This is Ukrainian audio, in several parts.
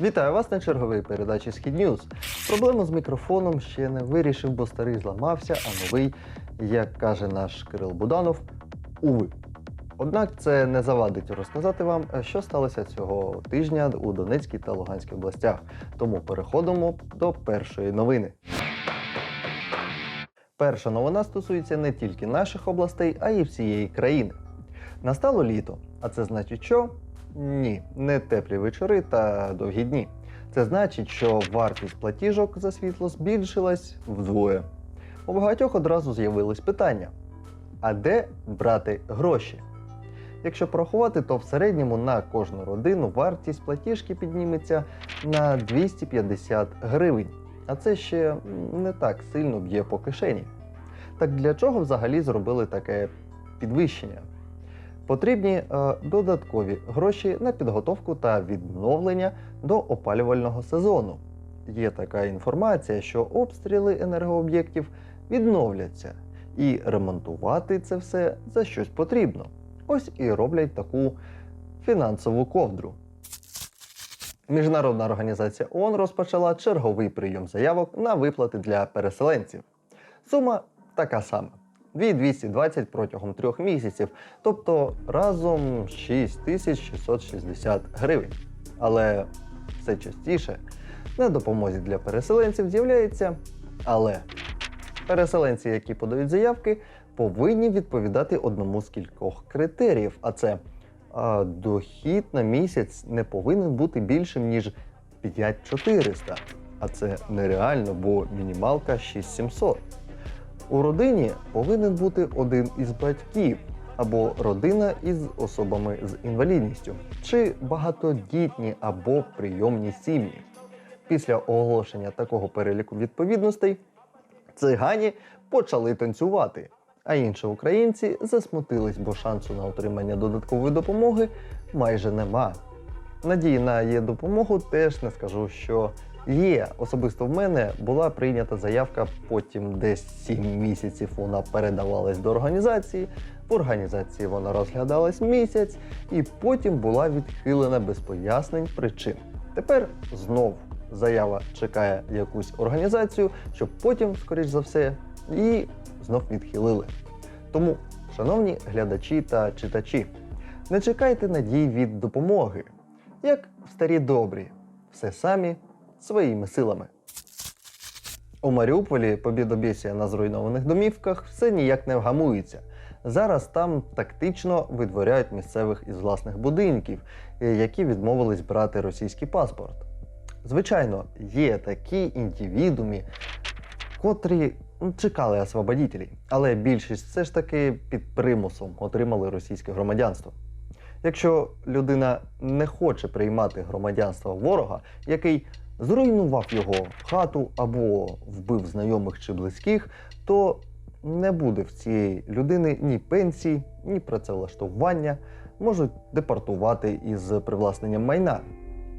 Вітаю вас на черговій передачі Схід Ньюз. Проблему з мікрофоном ще не вирішив, бо старий зламався, а новий, як каже наш Кирил Буданов, уви. Однак це не завадить розказати вам, що сталося цього тижня у Донецькій та Луганській областях. Тому переходимо до першої новини. Перша новина стосується не тільки наших областей, а й всієї країни. Настало літо, а це значить, що ні, не теплі вечори та довгі дні. Це значить, що вартість платіжок за світло збільшилась вдвоє. У багатьох одразу з'явились питання: а де брати гроші? Якщо порахувати, то в середньому на кожну родину вартість платіжки підніметься на 250 гривень. А це ще не так сильно б'є по кишені. Так для чого взагалі зробили таке підвищення? Потрібні е, додаткові гроші на підготовку та відновлення до опалювального сезону. Є така інформація, що обстріли енергооб'єктів відновляться, і ремонтувати це все за щось потрібно. Ось і роблять таку фінансову ковдру. Міжнародна організація ООН розпочала черговий прийом заявок на виплати для переселенців. Сума така сама. 2220 протягом трьох місяців, тобто разом 6660 гривень. Але все частіше на допомозі для переселенців з'являється але. Переселенці, які подають заявки, повинні відповідати одному з кількох критеріїв, а це а, дохід на місяць не повинен бути більшим, ніж 5400. А це нереально, бо мінімалка 6700. У родині повинен бути один із батьків або родина із особами з інвалідністю, чи багатодітні або прийомні сім'ї. Після оголошення такого переліку відповідностей цигані почали танцювати, а інші українці засмутились, бо шансу на отримання додаткової допомоги майже нема. Надії на є допомогу теж не скажу, що є. Особисто в мене була прийнята заявка, потім десь 7 місяців вона передавалась до організації. В організації вона розглядалась місяць, і потім була відхилена без пояснень причин. Тепер знов заява чекає якусь організацію, щоб потім, скоріш за все, її знов відхилили. Тому, шановні глядачі та читачі, не чекайте надій від допомоги, як в старі добрі, все самі своїми силами. У Маріуполі побідобєсія на зруйнованих домівках все ніяк не вгамується. Зараз там тактично видворяють місцевих із власних будинків, е, які відмовились брати російський паспорт. Звичайно, є такі індивідуми, котрі чекали освободітелів, але більшість все ж таки під примусом отримали російське громадянство. Якщо людина не хоче приймати громадянство ворога, який зруйнував його хату або вбив знайомих чи близьких, то не буде в цієї людини ні пенсії, ні працевлаштування, можуть депортувати із привласненням майна.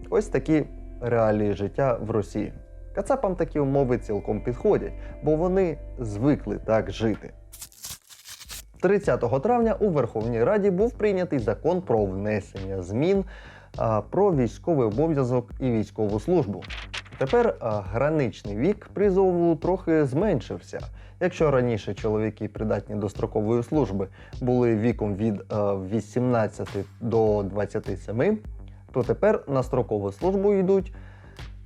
Ось такі реалії життя в Росії. Кацапам такі умови цілком підходять, бо вони звикли так жити. 30 травня у Верховній Раді був прийнятий закон про внесення змін про військовий обов'язок і військову службу. Тепер граничний вік призову трохи зменшився. Якщо раніше чоловіки, придатні до строкової служби, були віком від 18 до 27, то тепер на строкову службу йдуть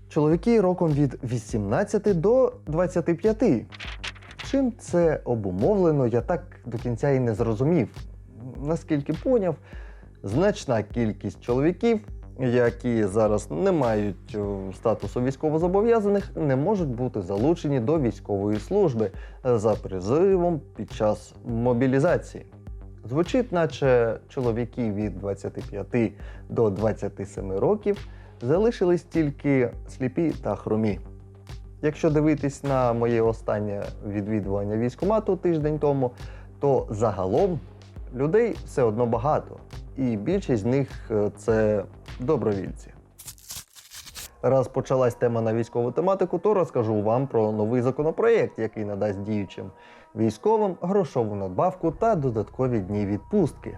чоловіки роком від 18 до 25. Чим це обумовлено, я так до кінця і не зрозумів. Наскільки поняв, значна кількість чоловіків, які зараз не мають е, статусу військовозобов'язаних, не можуть бути залучені до військової служби за призивом під час мобілізації. Звучить, наче чоловіки від 25 до 27 років залишились тільки сліпі та хромі. Якщо дивитись на моє останнє відвідування військкомату тиждень тому, то загалом людей все одно багато, і більшість з них е, це добровільці. Раз почалась тема на військову тематику, то розкажу вам про новий законопроєкт, який надасть діючим військовим грошову надбавку та додаткові дні відпустки.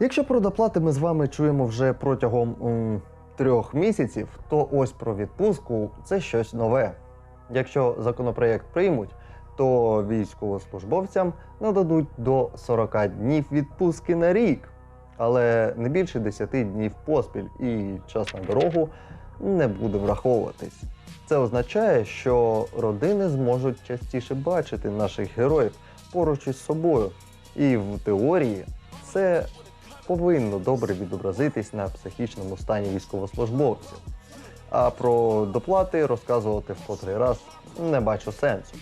Якщо про доплати ми з вами чуємо вже протягом м, трьох місяців, то ось про відпустку це щось нове. Якщо законопроєкт приймуть, то військовослужбовцям нададуть до 40 днів відпустки на рік, але не більше 10 днів поспіль, і час на дорогу не буде враховуватись. Це означає, що родини зможуть частіше бачити наших героїв поруч із собою. І в теорії це повинно добре відобразитись на психічному стані військовослужбовців. А про доплати розказувати в котрий раз не бачу сенсу.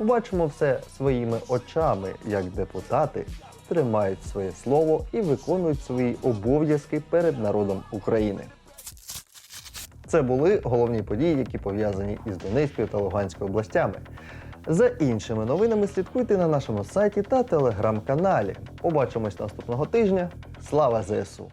Побачимо все своїми очами, як депутати тримають своє слово і виконують свої обов'язки перед народом України. Це були головні події, які пов'язані із Донецькою та Луганською областями. За іншими новинами слідкуйте на нашому сайті та телеграм-каналі. Побачимось наступного тижня. Слава ЗСУ!